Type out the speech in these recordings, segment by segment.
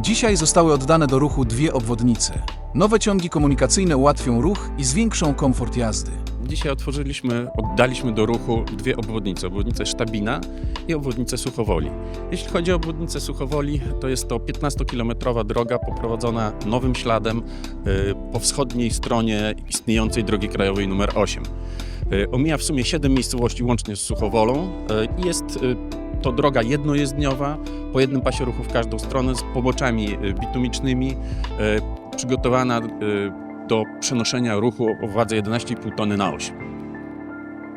Dzisiaj zostały oddane do ruchu dwie obwodnice. Nowe ciągi komunikacyjne ułatwią ruch i zwiększą komfort jazdy. Dzisiaj otworzyliśmy, oddaliśmy do ruchu dwie obwodnice. Obwodnicę Sztabina i obwodnicę Suchowoli. Jeśli chodzi o obwodnicę Suchowoli, to jest to 15-kilometrowa droga poprowadzona nowym śladem y, po wschodniej stronie istniejącej drogi krajowej nr 8. Y, Omija w sumie 7 miejscowości łącznie z Suchowolą y, i jest to droga jednojezdniowa, po jednym pasie ruchu w każdą stronę z poboczami y, bitumicznymi, y, przygotowana y, do przenoszenia ruchu o wadze 11,5 tony na oś.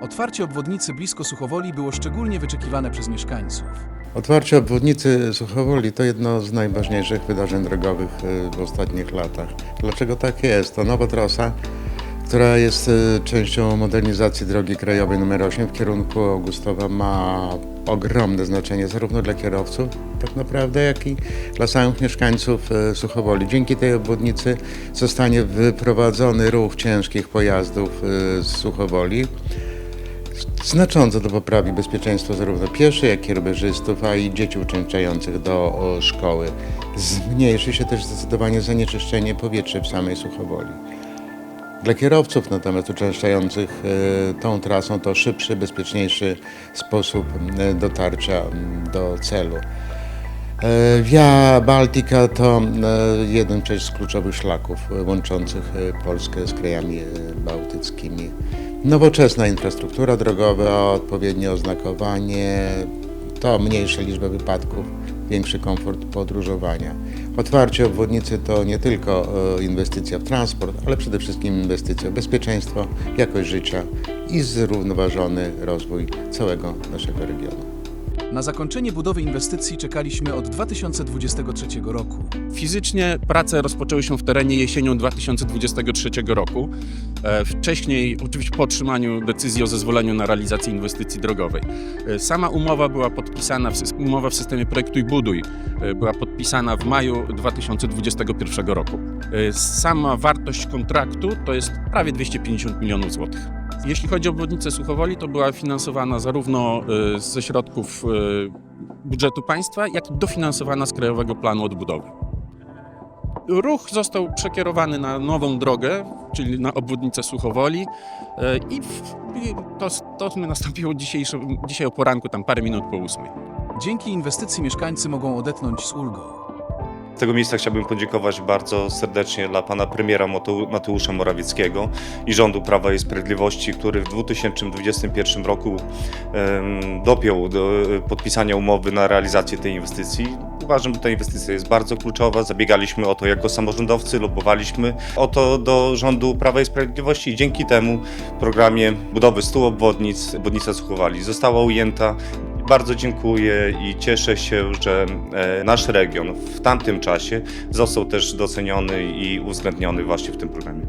Otwarcie obwodnicy blisko Suchowoli było szczególnie wyczekiwane przez mieszkańców. Otwarcie obwodnicy Suchowoli to jedno z najważniejszych wydarzeń drogowych w ostatnich latach. Dlaczego tak jest? To nowa trasa, która jest y, częścią modernizacji drogi krajowej nr 8 w kierunku Augustowa ma ogromne znaczenie zarówno dla kierowców tak naprawdę, jak i dla samych mieszkańców y, Suchowoli. Dzięki tej obwodnicy zostanie wyprowadzony ruch ciężkich pojazdów y, z Suchowoli znacząco to poprawi bezpieczeństwo zarówno pieszych, jak i rowerzystów, a i dzieci uczęszczających do szkoły. Zmniejszy się też zdecydowanie zanieczyszczenie powietrza w samej Suchowoli. Dla kierowców natomiast uczęszczających e, tą trasą to szybszy, bezpieczniejszy sposób e, dotarcia do celu. E, Via Baltica to jeden z kluczowych szlaków łączących Polskę z krajami bałtyckimi. Nowoczesna infrastruktura drogowa, odpowiednie oznakowanie, to mniejsza liczba wypadków, większy komfort podróżowania. Otwarcie obwodnicy to nie tylko e, inwestycja w transport, ale przede wszystkim inwestycja w bezpieczeństwo, jakość życia i zrównoważony rozwój całego naszego regionu. Na zakończenie budowy inwestycji czekaliśmy od 2023 roku. Fizycznie prace rozpoczęły się w terenie jesienią 2023 roku. E, Wcześniej, oczywiście po otrzymaniu decyzji o zezwoleniu na realizację inwestycji drogowej. E, Sama umowa była podpisana, umowa w systemie Projektuj Buduj e, była podpisana w maju 2021 roku. Sama wartość kontraktu to jest prawie 250 milionów złotych. Jeśli chodzi o obwodnicę Suchowoli, to była finansowana zarówno e, ze środków e, budżetu państwa, jak i dofinansowana z Krajowego Planu Odbudowy. Ruch został przekierowany na nową drogę, czyli na obwodnicę Suchowoli e, i to, to nastąpiło dzisiaj o poranku, tam parę minut po ósmej. Dzięki inwestycji mieszkańcy mogą odetchnąć z ulgą. Tego miejsca chciałbym podziękować bardzo serdecznie dla pana premiera Mateu- Mateusza Morawieckiego i rządu Prawa i Sprawiedliwości, który w 2021 roku dopiął do e, podpisania umowy na realizację tej inwestycji. Uważam, że ta inwestycja jest bardzo kluczowa. Zabiegaliśmy o to jako samorządowcy, lobowaliśmy o to do rządu Prawa i Sprawiedliwości i dzięki temu w programie budowy 100 obwodnic, obwodnica Suchowali została ujęta bardzo dziękuję i cieszę się, że e, nasz region w tamtym czasie został też doceniony i uwzględniony właśnie w tym programie.